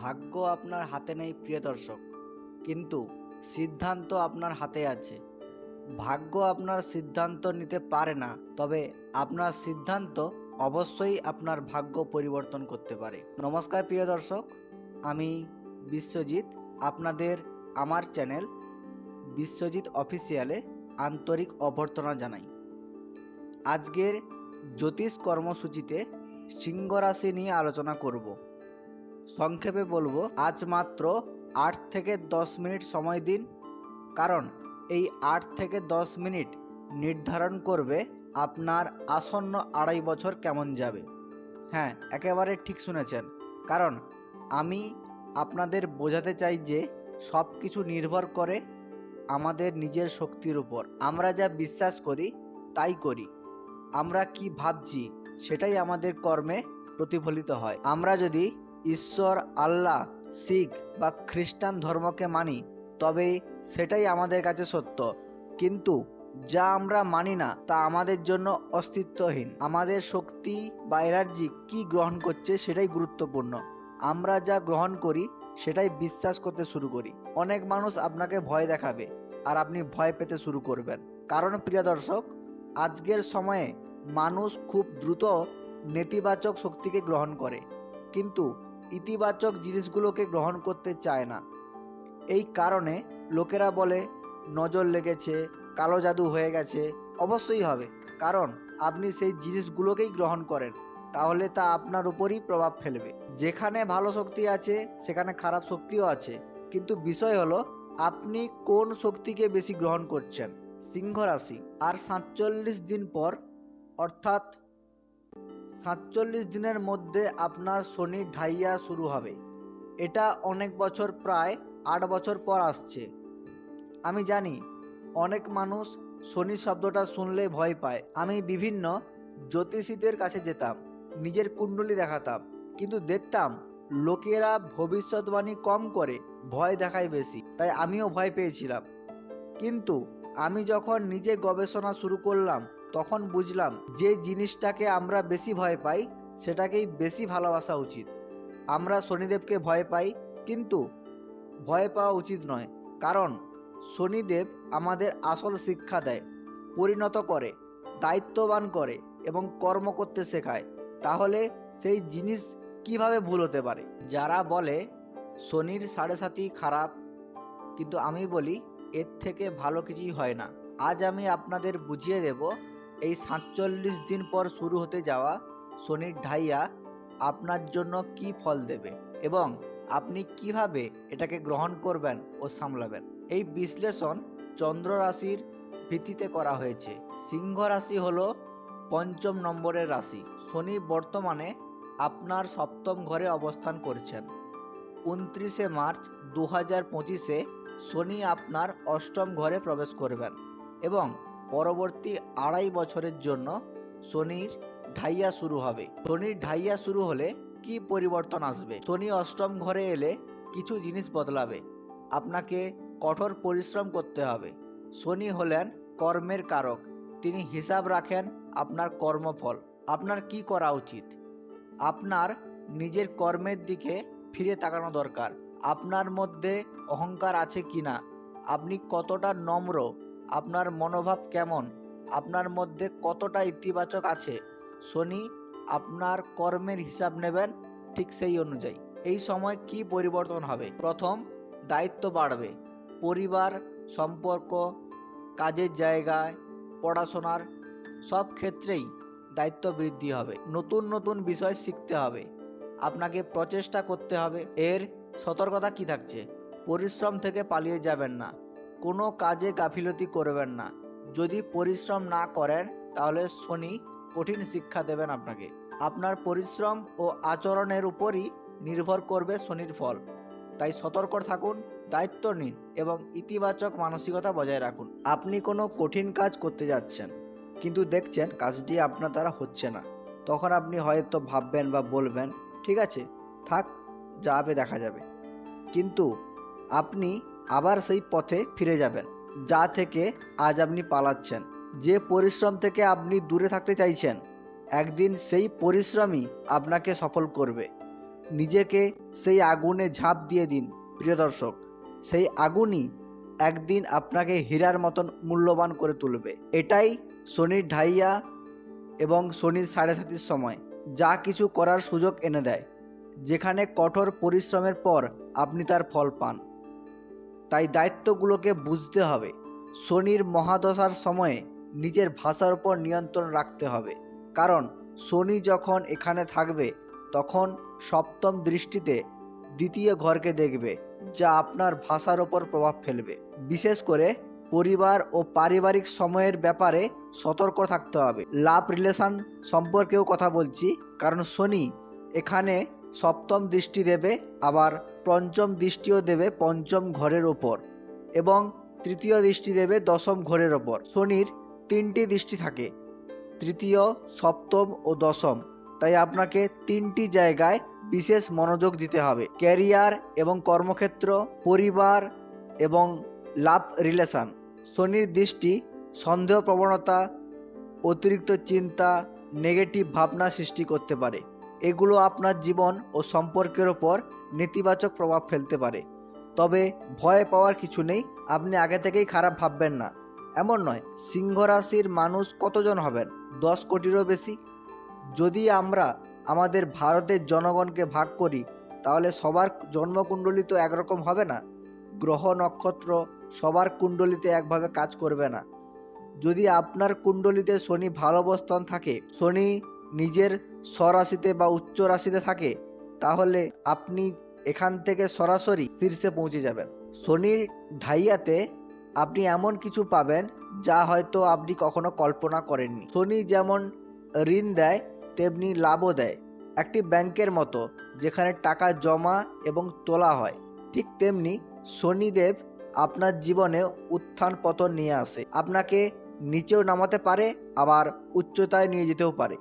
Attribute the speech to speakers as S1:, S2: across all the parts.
S1: ভাগ্য আপনার হাতে নেই, প্রিয় দর্শক। কিন্তু সিদ্ধান্ত আপনার হাতে আছে। ভাগ্য আপনার সিদ্ধান্ত নিতে পারে না, তবে আপনার সিদ্ধান্ত অবশ্যই আপনার ভাগ্য পরিবর্তন করতে পারে। নমস্কার, প্রিয় দর্শক। আমি বিশ্বজিৎ, আপনাদের আমার চ্যানেল বিশ্বজিৎ অফিসিয়ালে আন্তরিক অভ্যর্থনা জানাই। আজকের জ্যোতিষ কর্মসূচিতে সিংহ রাশি নিয়ে আলোচনা করব। সংক্ষেপে বলব, আজ মাত্র আট থেকে দশ মিনিট সময় দিন। কারণ এই আট থেকে দশ মিনিট নির্ধারণ করবে আপনার আসন্ন আড়াই বছর কেমন যাবে। হ্যাঁ একেবারে ঠিক শুনেছেন। কারণ আমি আপনাদের বোঝাতে চাই যে সব কিছু নির্ভর করে আমাদের নিজের শক্তির উপর। আমরা যা বিশ্বাস করি, তাই করি। আমরা কি ভাবছি, সেটাই আমাদের কর্মে প্রতিফলিত হয়। আমরা যদি ঈশ্বর আল্লাহ, শিখ বা খ্রিস্টান ধর্মকে মানি, তবে সেটাই আমাদের কাছে সত্য। কিন্তু যা আমরা মানি না, তা আমাদের জন্য অস্তিত্বহীন। আমাদের শক্তি বা এনার্জি কি গ্রহণ করছে সেটাই গুরুত্বপূর্ণ। আমরা যা গ্রহণ করি, সেটাই বিশ্বাস করতে শুরু করি। অনেক মানুষ আপনাকে ভয় দেখাবে আর আপনি ভয় পেতে শুরু করবেন। কারণ প্রিয় দর্শক, আজকের সময়ে মানুষ খুব দ্রুত নেতিবাচক শক্তিকে গ্রহণ করে। কিন্তু ইতিবাচক জিনিসগুলোকে গ্রহণ করতে চায় না। এই কারণে লোকেরা বলে, নজর লেগেছে, কালো জাদু হয়ে গেছে। অবশ্যই হবে, কারণ আপনি সেই জিনিসগুলোকেই গ্রহণ করেন, তাহলে তা আপনার উপরই প্রভাব ফেলবে। যেখানে ভালো শক্তি আছে, সেখানে খারাপ শক্তিও আছে। কিন্তু বিষয় হলো, আপনি কোন শক্তিকে বেশি গ্রহণ করছেন? সিংহ রাশি। আর সাতচল্লিশ দিন পর, অর্থাৎ সাতচল্লিশ দিনের মধ্যে আপনার শনি ঢাইয়া শুরু হবে। এটা অনেক বছর প্রায় আট বছর পর আসছে। আমি জানি, অনেক মানুষ শনি শব্দটা শুনলে ভয় পায়। আমি বিভিন্ন জ্যোতিষীদের কাছে যেতাম, নিজের কুণ্ডলী দেখাতাম, কিন্তু দেখতাম লোকেরা ভবিষ্যৎবাণী কম করে ভয় দেখায় বেশি, তাই আমিও ভয় পেয়েছিলাম। কিন্তু আমি যখন নিজে গবেষণা শুরু করলাম তখন বুঝলাম যে জিনিসটাকে আমরা বেশি ভয় পাই, সেটাকেই বেশি ভালোবাসা উচিত। আমরা শনিদেবকে ভয় পাই, কিন্তু ভয় পাওয়া উচিত নয়, কারণ শনিদেব আমাদের আসল শিক্ষা দেয়, পরিণত করে, দায়িত্ববান করে এবং কর্ম করতে শেখায়। তাহলে সেই জিনিস কীভাবে ভুল হতে পারে? যারা বলে, শনির সাড়ে সাতি খারাপ কিন্তু আমি বলি, এর থেকে ভালো কিছুই হয় না। আজ আমি আপনাদের বুঝিয়ে দেব এই সাতচল্লিশ দিন পর শুরু হতে যাওয়া শনির ঢাইয়া আপনার জন্য কি ফল দেবে এবং আপনি কীভাবে এটাকে গ্রহণ করবেন ও সামলাবেন? এই বিশ্লেষণ চন্দ্র রাশির ভিত্তিতে করা হয়েছে। সিংহ রাশি হল পঞ্চম নম্বরের রাশি। শনি বর্তমানে আপনার সপ্তম ঘরে অবস্থান করছেন। উনত্রিশে মার্চ দু হাজার পঁচিশে শনি আপনার অষ্টম ঘরে প্রবেশ করবেন এবং পরবর্তী আড়াই বছরের জন্য শনির ঢাইয়া শুরু হবে। শনির ঢাইয়া শুরু হলে কি পরিবর্তন আসবে? শনি অষ্টম ঘরে এলে কিছু জিনিস বদলাবে। আপনাকে কঠোর পরিশ্রম করতে হবে। শনি হলেন কর্মের কারক। তিনি হিসাব রাখেন আপনার কর্মফল। আপনার কি করা উচিত? আপনার নিজের কর্মের দিকে ফিরে তাকানো দরকার। আপনার মধ্যে অহংকার আছে কিনা? আপনি কতটা নম্র আপনার মনোভাব কেমন? আপনার মধ্যে কতটা ইতিবাচক আছে? শনি আপনার কর্মের হিসাব নেবেন ঠিক সেই অনুযায়ী। এই সময় কি পরিবর্তন হবে? প্রথম, দায়িত্ব বাড়বে। পরিবার, সম্পর্ক, কাজের জায়গায়, পড়াশোনার সব ক্ষেত্রেই দায়িত্ব বৃদ্ধি হবে। নতুন নতুন বিষয় শিখতে হবে। আপনাকে প্রচেষ্টা করতে হবে। এর সতর্কতা কি থাকছে? পরিশ্রম থেকে পালিয়ে যাবেন না। কোনো কাজে গাফিলতি করবেন না। যদি পরিশ্রম না করেন, তাহলে শনি কঠিন শিক্ষা দেবেন আপনাকে। আপনার পরিশ্রম ও আচরণের উপরই নির্ভর করবে শনির ফল। তাই সতর্ক থাকুন, দায়িত্ব নিন এবং ইতিবাচক মানসিকতা বজায় রাখুন। আপনি কোনো কঠিন কাজ করতে যাচ্ছেন, কিন্তু দেখছেন কাজটি আপনার দ্বারা হচ্ছে না। তখন আপনি হয়তো ভাববেন বা বলবেন, ঠিক আছে, থাক যাবে দেখা যাবে। কিন্তু আপনি আবার সেই পথে ফিরে যাবেন, যা থেকে আজ আপনি পালাচ্ছেন। যে পরিশ্রম থেকে আপনি দূরে থাকতে চাইছেন, একদিন সেই পরিশ্রমই আপনাকে সফল করবে। নিজেকে সেই আগুনে ঝাঁপ দিয়ে দিন, প্রিয় দর্শক। সেই আগুনই একদিন আপনাকে হীরার মতন মূল্যবান করে তুলবে। এটাই শনির ঢাইয়া এবং শনির সাড়ে সাতির সময়। যা কিছু করার সুযোগ এনে দেয়, যেখানে কঠোর পরিশ্রমের পর আপনি তার ফল পান। তাই দায়িত্বগুলোকে বুঝতে হবে। শনির মহাদশার সময়ে নিজের ভাষার উপর নিয়ন্ত্রণ রাখতে হবে। কারণ শনি যখন এখানে থাকবে, তখন সপ্তম দৃষ্টিতে দ্বিতীয় ঘরকে দেখবে, যা আপনার ভাষার ওপর প্রভাব ফেলবে। বিশেষ করে পরিবার ও পারিবারিক সময়ের ব্যাপারে সতর্ক থাকতে হবে। লাভ রিলেশন সম্পর্কেও কথা বলছি, কারণ শনি এখানে সপ্তম দৃষ্টি দেবে, আবার পঞ্চম দৃষ্টিও দেবে পঞ্চম ঘরের ওপর এবং তৃতীয় দৃষ্টি দেবে দশম ঘরের ওপর। শনির তিনটি দৃষ্টি থাকে, তৃতীয়, সপ্তম ও দশম। তাই আপনাকে তিনটি জায়গায় বিশেষ মনোযোগ দিতে হবে। ক্যারিয়ার এবং কর্মক্ষেত্র, পরিবার এবং লাভ রিলেশন। শনির দৃষ্টি সন্দেহ প্রবণতা, অতিরিক্ত চিন্তা, নেগেটিভ ভাবনা সৃষ্টি করতে পারে। এগুলো আপনার জীবন ও সম্পর্কের ওপর নেতিবাচক প্রভাব ফেলতে পারে। তবে ভয় পাওয়ার কিছু নেই, আপনি আগে থেকেই খারাপ ভাববেন না। এমন নয় সিংহ রাশির মানুষ কতজন হবেন? দশ কোটিরও বেশি। যদি আমরা আমাদের ভারতের জনগণকে ভাগ করি, তাহলে সবার জন্মকুণ্ডলী তো একরকম হবে না। গ্রহ নক্ষত্র সবার কুণ্ডলিতে একভাবে কাজ করবে না। যদি আপনার কুণ্ডলিতে শনি ভালো অবস্থান থাকে, শনি নিজের স্বরাশিতে বা উচ্চ রাশিতে থাকে, তাহলে আপনি এখান থেকে সরাসরি শীর্ষে পৌঁছে যাবেন। শনির ঢাইয়াতে আপনি এমন কিছু পাবেন যা হয়তো আপনি কখনো কল্পনা করেননি। শনি যেমন ঋণ দেয়, তেমনি লাভও দেয়। একটি ব্যাংকের মতো, যেখানে টাকা জমা এবং তোলা হয়। ঠিক তেমনি শনিদেব আপনার জীবনে উত্থান পতন নিয়ে আসে। আপনাকে নিচেও নামাতে পারে, আবার উচ্চতায় নিয়ে যেতেও পারে।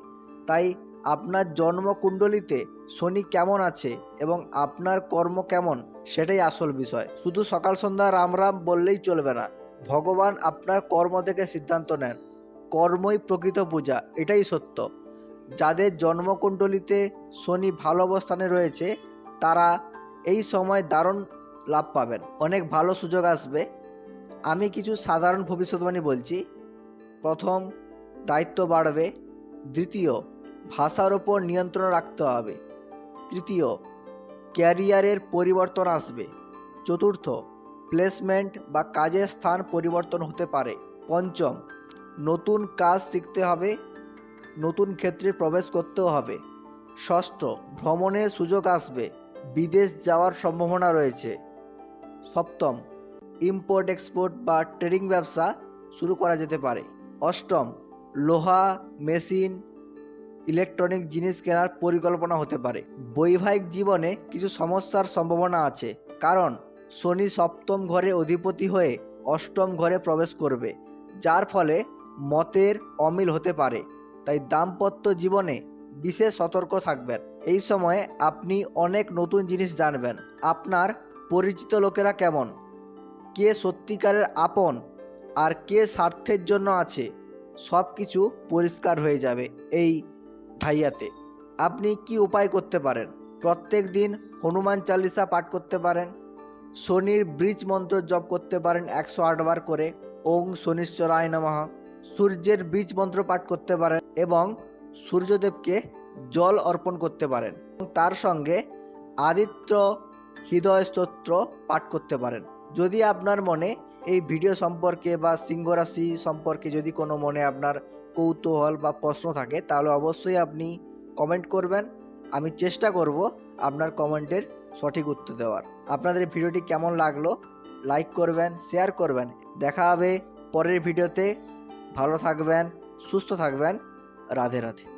S1: তাই আপনার জন্মকুণ্ডলিতে শনি কেমন আছে এবং আপনার কর্ম কেমন, সেটাই আসল বিষয়। শুধু সকাল সন্ধ্যা রাম রাম বললেই চলবে না। ভগবান আপনার কর্ম থেকে সিদ্ধান্ত নেন। কর্মই প্রকৃত পূজা, এটাই সত্য। যাদের জন্মকুণ্ডলিতে শনি ভালো অবস্থানে রয়েছে, তারা এই সময় দারুণ লাভ পাবেন। অনেক ভালো সুযোগ আসবে। আমি কিছু সাধারণ ভবিষ্যৎবাণী বলছি। প্রথম, দায়িত্ব বাড়বে। দ্বিতীয় ভাষার ওপর নিয়ন্ত্রণ রাখতে হবে। তৃতীয়, ক্যারিয়ারের পরিবর্তন আসবে। চতুর্থ, প্লেসমেন্ট বা কাজের স্থান পরিবর্তন হতে পারে। পঞ্চম, নতুন কাজ শিখতে হবে, নতুন ক্ষেত্রে প্রবেশ করতেও হবে। ষষ্ঠ, ভ্রমণের সুযোগ আসবে, বিদেশ যাওয়ার সম্ভাবনা রয়েছে। সপ্তম ইম্পোর্ট এক্সপোর্ট বা ট্রেডিং ব্যবসা শুরু করা যেতে পারে। অষ্টম, লোহা, মেশিন ইলেকট্রনিক জিনিস কেনার পরিকল্পনা হতে পারে। বৈবাহিক জীবনে কিছু সমস্যার সম্ভাবনা আছে, কারণ শনি সপ্তম ঘরে অধিপতি হয়ে অষ্টম ঘরে প্রবেশ করবে, যার ফলে মতের অমিল হতে পারে। তাই দাম্পত্য জীবনে বিশেষ সতর্ক থাকবেন। এই সময়ে আপনি অনেক নতুন জিনিস জানবেন। আপনার পরিচিত লোকেরা কেমন? কে সত্যিকারের আপন? আর কে স্বার্থের জন্য আছে? সব কিছু পরিষ্কার হয়ে যাবে। এই ঢাইয়াতে আপনি কি উপায় করতে পারেন? প্রত্যেক দিন হনুমান চালিসা পাঠ করতে পারেন, শনির ব্রিজ মন্ত্র জপ করতে পারেন একশো আটবার করে, ওং শনিশ্চরায় নমঃ, সূর্যের বীজ মন্ত্র পাঠ করতে পারেন এবং সূর্যদেবকে জল অর্পণ করতে পারেন। তার সঙ্গে আদিত্য হৃদয় স্তোত্র পাঠ করতে পারেন। যদি আপনার মনে এই ভিডিও সম্পর্কে বা সিংহ রাশি সম্পর্কে যদি কোনো মনে আপনার কৌতূহল বা প্রশ্ন থাকে, তাহলে অবশ্যই আপনি কমেন্ট করবেন। আমি চেষ্টা করব আপনার কমেন্টের সঠিক উত্তর দেওয়ার। আপনাদের ভিডিওটি কেমন লাগল? লাইক করবেন শেয়ার করবেন। দেখা হবে পরের ভিডিওতে ভালো থাকবেন, সুস্থ থাকবেন। রাধে রাধে।